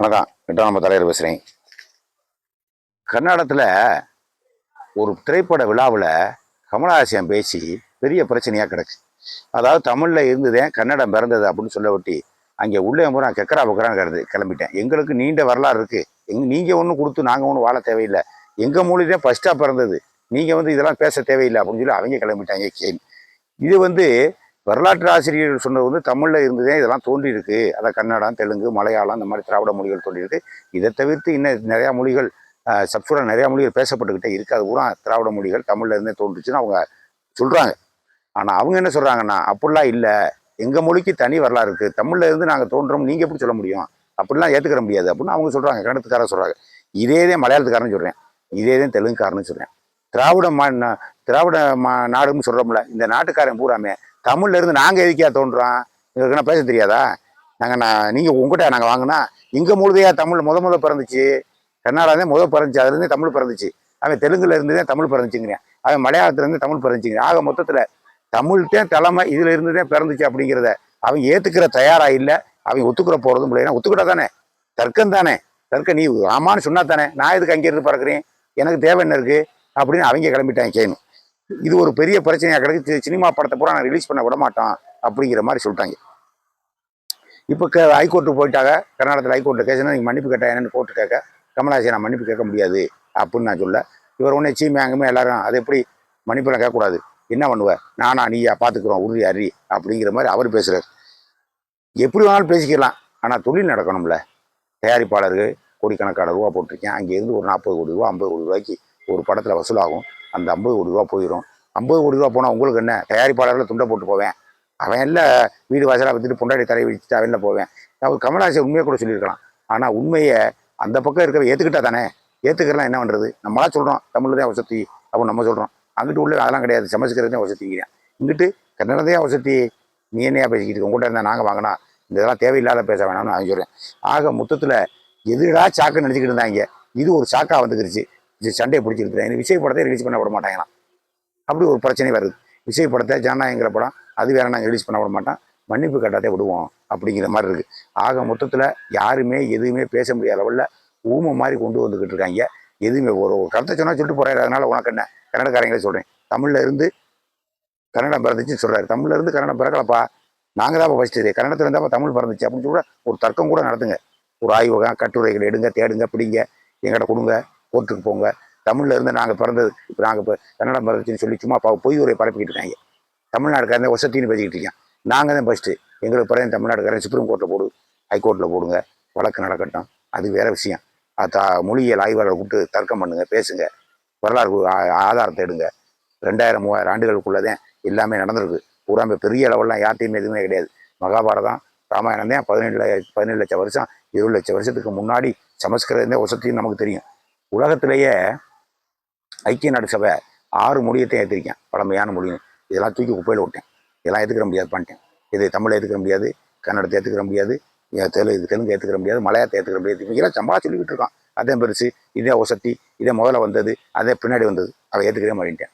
வணக்கம். எட்டாம் நம்ம தலைவர் பேசுகிறேன் கர்நாடகத்தில் ஒரு திரைப்பட விழாவில் கமலஹாசன் பேசி பெரிய பிரச்சனையாக கிடக்கு. அதாவது தமிழில் இருந்ததே கன்னடம் பிறந்தது அப்படின்னு சொல்ல ஒட்டி அங்கே உள்ளே பூரா கெக்கரா பக்கரான்னு கிடந்து கிளம்பிட்டேன். எங்களுக்கு நீண்ட வரலாறு இருக்குது எங் நீங்கள் ஒன்றும் கொடுத்து நாங்கள் ஒன்றும் வாழ தேவையில்லை. எங்கள் மொழி தான் ஃபஸ்ட்டாக பிறந்தது. நீங்கள் வந்து இதெல்லாம் பேச தேவையில்லை அப்படின்னு சொல்லி அவங்க கிளம்பிட்டாங்க கேள்வி. இது வந்து வரலாற்று ஆசிரியர்கள் சொன்னது வந்து தமிழில் இருந்ததே இதெல்லாம் தோன்றியிருக்கு. அதை கன்னடம் தெலுங்கு மலையாளம் இந்த மாதிரி திராவிட மொழிகள் தோன்றியிருக்கு. இதை தவிர்த்து இன்னும் நிறையா மொழிகள் சப்சுரா நிறையா மொழிகள் பேசப்பட்டுக்கிட்டே இருக்காது அது பூரா திராவிட மொழிகள் தமிழில் இருந்தே தோன்றுச்சுன்னு அவங்க சொல்கிறாங்க ஆனால் அவங்க என்ன சொல்கிறாங்கன்னா அப்படிலாம் இல்லை. எங்கள் மொழிக்கு தனி வரலாறு இருக்குது தமிழில் இருந்து நாங்கள் தோன்றோம் நீங்கள் எப்படி சொல்ல முடியும்? அப்படிலாம் ஏற்றுக்கிற முடியாது. அப்படின்னு அவங்க சொல்கிறாங்க கன்னடத்துக்காரன் சொல்கிறாங்க இதே தான் மலையாளத்துக்காரன் சொல்கிறேன் இதே தான் தெலுங்குக்காரன்னு சொல்கிறேன் திராவிட மா திராவிட மா நாடுன்னு சொல்கிறோம்ல இந்த நாட்டுக்காரன் பூராமே தமிழ்ல இருந்து நாங்கள் எதுக்கியா தோன்றோம் எங்களுக்கு பேச தெரியாதா? நாங்கள் நான் நீங்கள் உங்ககிட்ட நாங்கள் வாங்கினா இங்கே முழுதையா தமிழ் முத முத பிறந்துச்சு. கர்நாடகா முத பிறந்துச்சு அதுலேருந்து தமிழ் பிறந்துச்சு. அவன் தெலுங்குல இருந்து தான் தமிழ் பிறந்துச்சுங்கிறேன். அவன் மலையாளத்துலேருந்து தமிழ் பிறந்துச்சுங்கிறேன். ஆக மொத்தத்தில் தமிழ்தான் தலைமை இதுல இருந்து தான் பிறந்துச்சு அப்படிங்கிறத அவன் ஏற்றுக்கிற தயாராக இல்லை. அவன் ஒத்துக்கிற போறதும் இல்லைன்னா ஒத்துக்கிட்டா தானே. தர்க்கம் தானே. தர்க்கம் நீ ஆமான்னு சொன்னா தானே. நான் எதுக்கு அங்கே இருந்து பறக்கிறேன்? எனக்கு தேவை என்ன இருக்கு? அப்படின்னு அவங்க கிளம்பிட்டாங்க கேணும் இது ஒரு பெரிய பிரச்சனையாக கிடக்கு. சினிமா படத்தை பூரா நான் ரிலீஸ் பண்ண விட மாட்டோம் அப்படிங்கிற மாதிரி சொல்லிட்டாங்க. இப்போ க ஹைகோர்ட்டு போயிட்டாங்க. கர்நாடகத்தில் ஹைகோர்ட்டு கேஸ்னா நீங்கள் மன்னிப்பு கேட்டா என்னன்னு கோர்ட்டு கேட்க கமலாசி நான் மன்னிப்பு கேட்க முடியாது அப்படின்னு நான் சொல்ல இவர் உடனே சீமை அங்குமே எல்லாரும் அது எப்படி மன்னிப்பெல்லாம் கேட்கக்கூடாது? என்ன பண்ணுவ? நானா நீயா? பார்த்துக்குறோம் உறுதி அறி அப்படிங்கிற மாதிரி அவர் பேசுறாரு. எப்படி வேணாலும் பேசிக்கலாம் ஆனால் தொழில் நடக்கணும்ல. தயாரிப்பாளர்கள் கோடிக்கணக்கான ரூபா போட்டிருக்கேன். அங்கேருந்து ஒரு நாற்பது கோடி ரூபா ஐம்பது கோடி ரூபாய்க்கு ஒரு படத்தில் வசூலாகும். அந்த ஐம்பது கோடி ரூபா போயிடும் ஐம்பது கோடி ரூபா போனால் உங்களுக்கு என்ன? தயாரிப்பாளர்கள் துண்டை போட்டு போவேன். அவன் எல்லாம் வீடு வாசலாக வச்சுட்டு பொண்டாடி தலை வச்சுட்டு அவன் போவேன். அவர் கமலஹாசன் உண்மையை கூட சொல்லியிருக்கலாம். ஆனால் உண்மையை அந்த பக்கம் இருக்கிற ஏற்றுக்கிட்டா தானே? ஏற்றுக்கிறலாம் என்ன பண்ணுறது நம்மளா சொல்கிறோம் தமிழ் தான் வசதி அப்போ நம்ம சொல்கிறோம் அங்கிட்டு உள்ள அதெல்லாம் கிடையாது. சமைச்சிக்கிறது வசதிங்கிறேன் இங்கிட்டு கன்னடத்தையே வசதி நீ என்னையா பேசிக்கிட்டு இருக்க? உங்கள்கிட்ட இருந்தால் நாங்கள் வாங்கினா இந்த இதெல்லாம் தேவையில்லாத பேச வேணாம்னு நான் சொல்கிறேன் ஆக மொத்தத்தில் எதிராக சாக்குன்னு நினச்சிக்கிட்டு இருந்தாங்க. இது ஒரு சாக்காக வந்துக்கிருச்சு. சண்டையை பிடிச்சிருக்கு எனக்கு விஜய் படத்தை ரிலீஸ் பண்ண விட மாட்டாங்களாம். அப்படி ஒரு பிரச்சனை வருது. விஜய் படத்தை ஜனநாயகங்கிற படம் அது வேற நாங்கள் ரிலீஸ் பண்ண விட மாட்டோம். மன்னிப்பு கட்டாதே விடுவோம் அப்படிங்கிற மாதிரி இருக்குது ஆக மொத்தத்தில் யாருமே எதுவுமே பேச முடியாத லெவலில் ஊமை மாதிரி கொண்டு வந்துக்கிட்டு இருக்காங்க. எதுவுமே ஒரு ஒரு கருத்தை சொன்னால் சொல்லிட்டு போறாரு. அதனால் உனக்கு என்ன? கன்னடக்காரங்களே சொல்கிறேன் தமிழில் இருந்து கன்னடம் பிறந்துச்சுன்னு சொல்கிறாரு தமிழ்ல இருந்து கன்னடம் பிறக்கலப்பா. நாங்கள் தான் ஃபஸ்ட்டு கன்னடத்தில் இருந்தால் தமிழ் பிறந்துச்சு அப்படின்னு சொல்ல ஒரு தர்க்கம் கூட நடத்துங்க. ஒரு ஆய்வகம் கட்டுரைகள் எடுங்க தேடுங்க பிடிங்க. எங்கிட்ட கொடுங்க. கோர்ட்டுக்கு போங்க. தமிழில் இருந்து நாங்கள் பிறந்தது இப்போ நாங்கள் இப்போ கன்னடம் பிறந்துச்சுன்னு சொல்லி சும்மா பா பொய் உரையை பரப்பிக்கிட்டு இருக்காங்க தமிழ்நாடுக்காரன் ஒசத்தின்னு பேசிக்கிட்டு இருக்கேன். நாங்கள் தான் ஃபஸ்ட்டு எங்களுக்கு பிறகு தமிழ்நாடுக்காரன் சுப்ரீம் கோர்ட்டில் போடு ஹைகோர்ட்டில் போடுங்க. வழக்கு நடக்கட்டும். அது வேறு விஷயம். அது தா- மொழியியல் ஆய்வாளரை கூப்பிட்டு தர்க்கம் பண்ணுங்க பேசுங்க. வரலாறு ஆதாரத்தை எடுங்க ரெண்டாயிரம் மூவாயிரம் ஆண்டுகளுக்குள்ளே தான் எல்லாமே நடந்திருக்கு. பூராமே பெரிய லெவல்லாம் யார்ட்டையுமே எதுவுமே கிடையாது. மகாபாரதம் ராமாயணம் தான் பதினேழு பதினேழு லட்சம் வருஷம் இருபது லட்சம் வருஷத்துக்கு முன்னாடி சமஸ்கிருதம் வசதியும் நமக்கு தெரியும். உலகத்திலேயே ஐக்கிய நாடு சபை ஆறு மொழியத்தையும் ஏற்றிருக்கேன் பழமையான மொழியும் இதெல்லாம் தூக்கி குப்பையில் விட்டேன். இதெல்லாம் ஏற்றுக்கிற முடியாது பண்ணிட்டேன். இது தமிழை ஏற்றுக்கிற முடியாது கன்னடத்தை ஏற்றுக்கிற முடியாது தெலுங்கு தெலுங்கு ஏற்றுக்கிற முடியாது மலையாளத்தை ஏற்றுக்கிற முடியாது. இவங்கெல்லாம் சம்பளம் சொல்லிக்கிட்டு இருக்கான். அதே பெருசு இதே ஒசத்தி இதே முதல்ல வந்தது அதே பின்னாடி வந்தது. அதை ஏற்றுக்கவே மாட்டேன்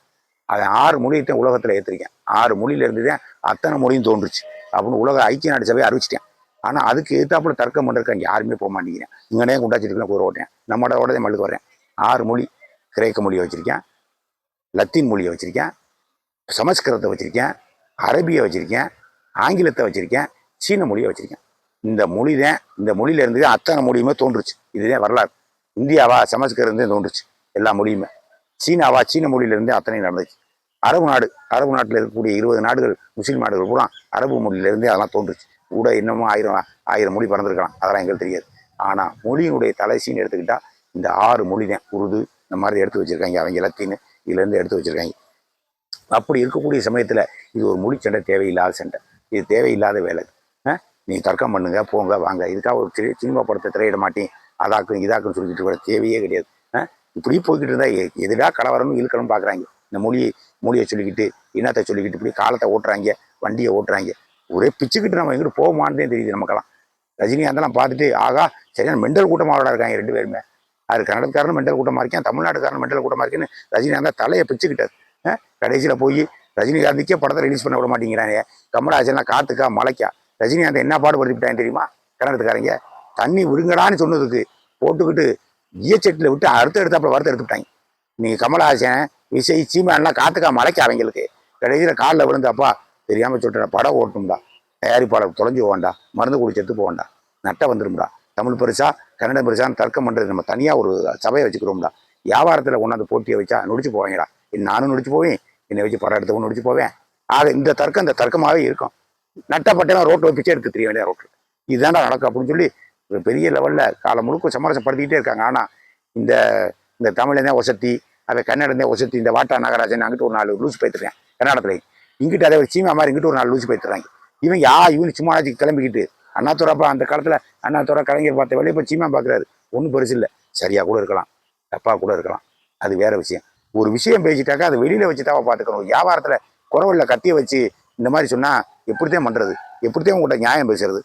அதை ஆறு மொழியத்தையும் உலகத்தில் ஏற்றிருக்கேன் ஆறு மொழியில இருந்து தான் அத்தனை மொழியும் தோன்றுச்சு. அப்படின்னு உலக ஐக்கிய நாடு சபையை அறிவிச்சிட்டேன். ஆனால் அதுக்கு எதிர்த்தாப்புல தர்க்கம் பண்ணுறதுக்கு யாருமே போக மாட்டேங்கிறேன். இங்கனே குண்டாச்சிட்டு கூற ஓட்டேன். நம்மளோட ஓடதே மல்லுக்கு வரேன் ஆறு மொழி கிரேக்க மொழியை வச்சுருக்கேன். லத்தீன் மொழியை வச்சுருக்கேன். சமஸ்கிருதத்தை வச்சுருக்கேன். அரபியை வச்சுருக்கேன். ஆங்கிலத்தை வச்சுருக்கேன். சீன மொழியை வச்சுருக்கேன். இந்த மொழி தான் இந்த மொழியிலேருந்து தான் அத்தனை மொழியுமே தோன்றுச்சு. இதுதான் வரலாறு. இந்தியாவா சமஸ்கிருதம் தோன்றுச்சு. எல்லா மொழியுமே. சீனாவா சீன மொழியிலேருந்தே அத்தனை நடந்துச்சு. அரபு நாடு அரபு நாட்டில் இருக்கக்கூடிய இருபது நாடுகள் முஸ்லீம் நாடுகள் பூரா அரபு மொழியிலேருந்தே அதெல்லாம் தோன்றுச்சு. கூட இன்னமும் ஆயிரம் ஆயிரம் மொழி பறந்துருக்கலாம். அதெல்லாம் எங்களுக்கு தெரியாது. ஆனால் மொழியினுடைய தலைசின்னு எடுத்துக்கிட்டால் இந்த ஆறு மொழி தான் உருது இந்த மாதிரி எடுத்து வச்சிருக்காங்க. அவங்க லத்தீன் இதுலேருந்து எடுத்து வச்சிருக்காங்க. அப்படி இருக்கக்கூடிய சமயத்தில் இது ஒரு மொழி சண்டை தேவையில்லாத சண்டை. இது தேவையில்லாத வேலை. ஆ? நீ தர்க்கம் பண்ணுங்க போங்க வாங்க. இதுக்காக ஒரு சிறு சினிமா படத்தை திரையிட மாட்டேன். அதாக்கும் இதாக்குன்னு சொல்லிக்கிட்டு இருக்கிற தேவையே கிடையாது. ஆ? இப்படி போய்கிட்டு இருந்தால் எ- எதுடா கலவரம்னு இழுக்கணும்னு பார்க்குறாங்க இந்த மொழியை மொழியை சொல்லிக்கிட்டு இனத்தை சொல்லிக்கிட்டு இப்படி காலத்தை ஓட்டுறாங்க வண்டியை ஓட்டுறாங்க. ஒரே பிச்சுக்கிட்டு நம்ம எங்கிட்டு போகுமான்னு தெரியுது நமக்கெல்லாம். ரஜினிகாந்தெல்லாம் பார்த்துட்டு ஆகா சரியான மெண்டல் கூட்டமாக இருக்காங்க ரெண்டு பேருமே. அது கன்னடக்காரன் மெண்டல் கூட்டமாக இருக்கேன் தமிழ்நாட்டுக்காரன் மெண்டல் கூட்டமாக இருக்கேன்னு ரஜினிகாந்த் தலையை பிச்சுக்கிட்டார். கடைசியில் போய் ரஜினிகாந்துக்கே படத்தை ரிலீஸ் பண்ண விட மாட்டேங்கிறாங்க கமலஹாசன்லாம் காத்துக்கா மலைக்கா ரஜினிகாந்த் என்ன பாடுபடுத்திவிட்டாங்க தெரியுமா? கன்னடத்துக்காரங்க தண்ணி விடுங்கடான்னு சொன்னதுக்கு போட்டுக்கிட்டு ஈயச்சட்டியில் விட்டு அறுத்து எடுத்தாப்புல வறுத்து எடுத்துட்டாங்க நீங்கள் கமலஹாசன் விசை சீமான்லாம் காத்துக்கா மலைக்கா அவங்களுக்கு. கடைசியில் காலில் விழுந்தாப்பா தெரியாம சொல்லிட்டேன் படம் ஓட்டணும்டா. தயாரிப்பாளர் தொலைஞ்சு போவான்டா மருந்து குடி செத்து போவான்டா. நட்டை வந்துடும்டா தமிழ் பெருசா கன்னடம் பெருசான்னு தர்க்கம் பண்ணுறது நம்ம தனியாக ஒரு சபையை வச்சுக்கிறோம்டா. வியாபாரத்தில் கொண்டாந்து போட்டியை வச்சா நொடிச்சு போவாங்கடா. நானும் நொடிச்சு போவேன் என்னை வச்சு படம் எடுத்தவங்க நொடிச்சு போவேன். ஆக இந்த தர்க்கம் இந்த தர்க்கமாகவே இருக்கும். நட்டப்பட்டவன் ரோட்டில் பிச்சை எடுத்து தெரிய வேண்டிய ரோட்டில் இதுதான்டா நடக்கும் அப்படின்னு சொல்லி ஒரு பெரிய லெவலில் காலம் முழுக்க சமரசப்படுத்திக்கிட்டே இருக்காங்க. ஆனால் இந்த இந்த தமிழனே ஒசத்தி அதை கன்னடந்தே ஒசத்தி இந்த வாட்டா நாகராஜன் அங்கிட்டு ஒரு நாலு லூஸ் பைத்துறேன் கன்னடத்துல இங்கிட்டு அதே ஒரு சீமா மாதிரி இங்கிட்டு ஒரு நாலு லூஸ் பைத்துறாங்க இவன் யா இவனு சும்மா கிளம்பிக்கிட்டு. கிளம்பிக்கிட்டு அண்ணாத்துறப்பா அந்த காலத்தில் அண்ணாத்துறை கலைஞர் பார்த்த வெளியே இப்போ சீமா பார்க்குறாரு. ஒன்றும் பெருசு இல்லை. சரியாக கூட இருக்கலாம். தப்பாக கூட இருக்கலாம். அது வேற விஷயம். ஒரு விஷயம் பேசிட்டாக்கா அதை வெளியில் வச்சு தான் பார்த்துக்கணும். வியாபாரத்தில் குறவில் கத்தியை வச்சு இந்த மாதிரி சொன்னால் எப்படித்தான் பண்ணுறது எப்படித்தான் உங்கள்கிட்ட நியாயம் பேசுறது?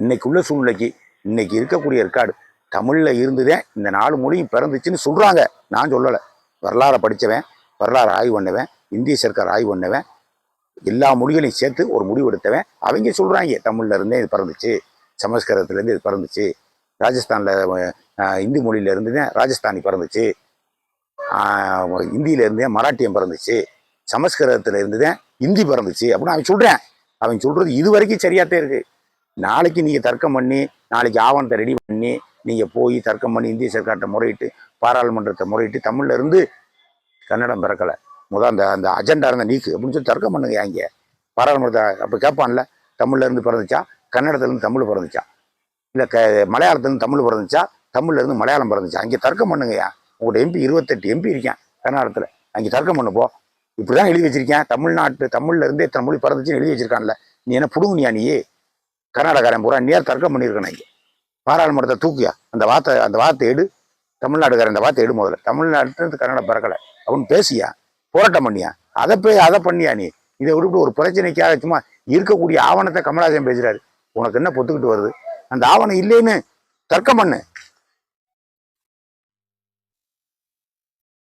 இன்னைக்கு உள்ள சூழ்நிலைக்கு இன்னைக்கு இருக்கக்கூடிய ஏற்காடு தமிழில் இருந்துதான் இந்த நாலு மொழியும் பிறந்துச்சுன்னு சொல்கிறாங்க நான் சொல்லலை. வரலாறை படித்தவன் வரலாறு ஆய்வு பண்ணுவேன் இந்திய சர்க்கார் ஆய்வு பண்ணவன் எல்லா மொழிகளையும் சேர்த்து ஒரு முடிவு எடுத்தவன். அவங்க சொல்கிறாங்க தமிழ்ல இருந்தே இது பிறந்துச்சு சமஸ்கிருதத்துலேருந்து இது பிறந்துச்சு ராஜஸ்தானில் இந்தி மொழியிலேருந்து தான் ராஜஸ்தானி பிறந்துச்சு இந்தியிலேருந்து மராட்டியம் பிறந்துச்சு சமஸ்கிருதத்துலேருந்து தான் இந்தி பிறந்துச்சு அப்படின்னு அவன் சொல்கிறேன் அவன் சொல்கிறது இது வரைக்கும் சரியாகத்தே இருக்குது நாளைக்கு நீங்கள் தர்க்கம் பண்ணி நாளைக்கு ஆவணத்தை ரெடி பண்ணி நீங்கள் போய் தர்க்கம் பண்ணி இந்திய சர்க்கார்ட்ட முறையிட்டு பாராளுமன்றத்தை முறையிட்டு தமிழ்லேருந்து கன்னடம் பிறக்கலை. முத அந்த அந்த அஜெண்டா இருந்த நீக்கு. அப்படின்னு சொல்லி தர்க்கம் பண்ணுங்க இங்கே? பாராளுமன்றத்தை அப்போ கேட்பான்ல தமிழ்ல இருந்து பிறந்துச்சா? கன்னடத்துலேருந்து தமிழ் பிறந்துச்சா? இல்லை க மலையாளத்துலேருந்து தமிழ் பிறந்துச்சா? தமிழ்ல இருந்து மலையாளம் பிறந்துச்சா? அங்கே தர்க்கம் பண்ணுங்கய்யா உங்களோட எம்பி இருபத்தெட்டு எம்பி இருக்கேன் கர்நாடகத்தில். அங்கே தர்க்கம் பண்ணுப்போ இப்படி தான் எழுதி வச்சிருக்கேன். தமிழ்நாட்டு தமிழ்லருந்தே இத்தனை மொழி பிறந்துச்சுன்னு எழுதி வச்சிருக்கான்ல. நீ என்ன புடுங்குனியா நீ? கர்நாடகாரன் பூரா நேர் தர்க்கம் பண்ணியிருக்கேன் இங்கே. பாராளுமன்றத்தை தூக்கியா? அந்த வார்த்தை அந்த வார்த்தை எடு. தமிழ்நாடுக்காரன் அந்த வார்த்தை எடு முதல்ல. தமிழ்நாட்டுலேருந்து கர்நாடகம் பிறக்கலை. அப்படின்னு பேசியா? போராட்டம் பண்ணியா? அதை போய் அதை பண்ணியா நீ? இதை விட்டு ஒரு பிரச்சனைக்காக சும்மா இருக்கக்கூடிய ஆவணத்தை கமலஹாசன் பேசுறாரு. உனக்கு என்ன பொத்துக்கிட்டு வருது? அந்த ஆவணம் இல்லைன்னு தர்க்கம் பண்ணு.